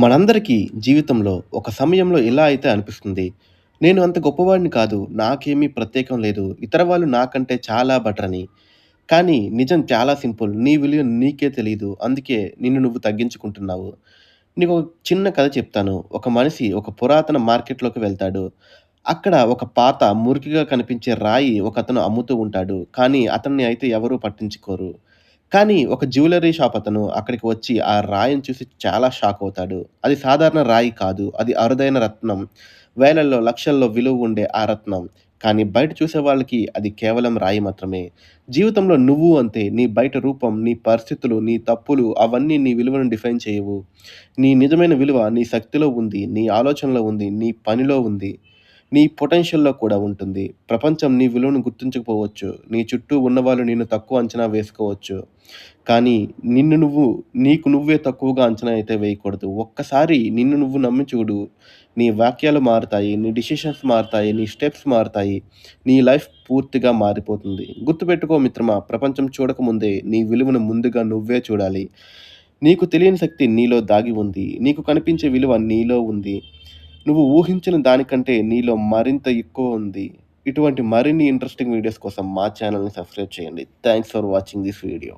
మనందరికీ జీవితంలో ఒక సమయంలో ఇలా అయితే అనిపిస్తుంది. నేను అంత గొప్పవాడిని కాదు. నాకేమీ ప్రత్యేకం లేదు. ఇతర వాళ్ళు నాకంటే చాలా బెటర్ అని. కానీ నిజం చాలా సింపుల్. నీ విలువ నీకే తెలియదు అందుకే నిన్ను నువ్వు తగ్గించుకుంటున్నావు. నీకు ఒక చిన్న కథ చెప్తాను. ఒక మనిషి ఒక పురాతన మార్కెట్‌లోకి వెళ్తాడు. అక్కడ ఒక పాత మురికిగా కనిపించే రాయి ఒకతను అమ్ముతూ ఉంటాడు. కానీ అతన్ని అయితే ఎవరూ పట్టించుకోరు. కానీ ఒక జ్యువెలరీ షాప్ అతను అక్కడికి వచ్చి ఆ రాయిని చూసి చాలా షాక్ అవుతాడు. అది సాధారణ రాయి కాదు. అది అరుదైన రత్నం. వేలల్లో, లక్షల్లో విలువ ఉండే ఆ రత్నం. కానీ బయట చూసే వాళ్ళకి అది కేవలం రాయి మాత్రమే. జీవితంలో నువ్వు అంతే. నీ బయట రూపం, నీ పరిస్థితులు, నీ తప్పులు అవన్నీ నీ విలువను డిఫైన్ చేయవు. నీ నిజమైన విలువ నీ శక్తిలో ఉంది. నీ ఆలోచనలో ఉంది. నీ పనిలో ఉంది. నీ పొటెన్షియల్‌లో కూడా ఉంటుంది. ప్రపంచం నీ విలువను గుర్తించకపోవచ్చు. నీ చుట్టూ ఉన్నవాళ్ళు నిన్ను తక్కువ అంచనా వేసుకోవచ్చు. కానీ నిన్ను నువ్వు నీకు నువ్వే తక్కువగా అంచనా అయితే వేయకూడదు. ఒక్కసారి నిన్ను నువ్వు నమ్మి చూడు. నీ వాక్యాలు మారుతాయి. నీ డిసిషన్స్ మారుతాయి. నీ స్టెప్స్ మారుతాయి. నీ లైఫ్ పూర్తిగా మారిపోతుంది. గుర్తుపెట్టుకో మిత్రమా! ప్రపంచం చూడకముందే నీ విలువను ముందుగా నువ్వే చూడాలి. నీకు తెలియని శక్తి నీలో దాగి ఉంది. నీకు కనిపించే విలువ నీలో ఉంది. నువ్వు ఊహించిన దానికంటే నీలో మరింత ఎక్కువ ఉంది. ఇటువంటి మరిన్ని ఇంట్రెస్టింగ్ వీడియోస్ కోసం మా ఛానల్ని సబ్స్క్రైబ్ చేయండి. Thanks for watching this video.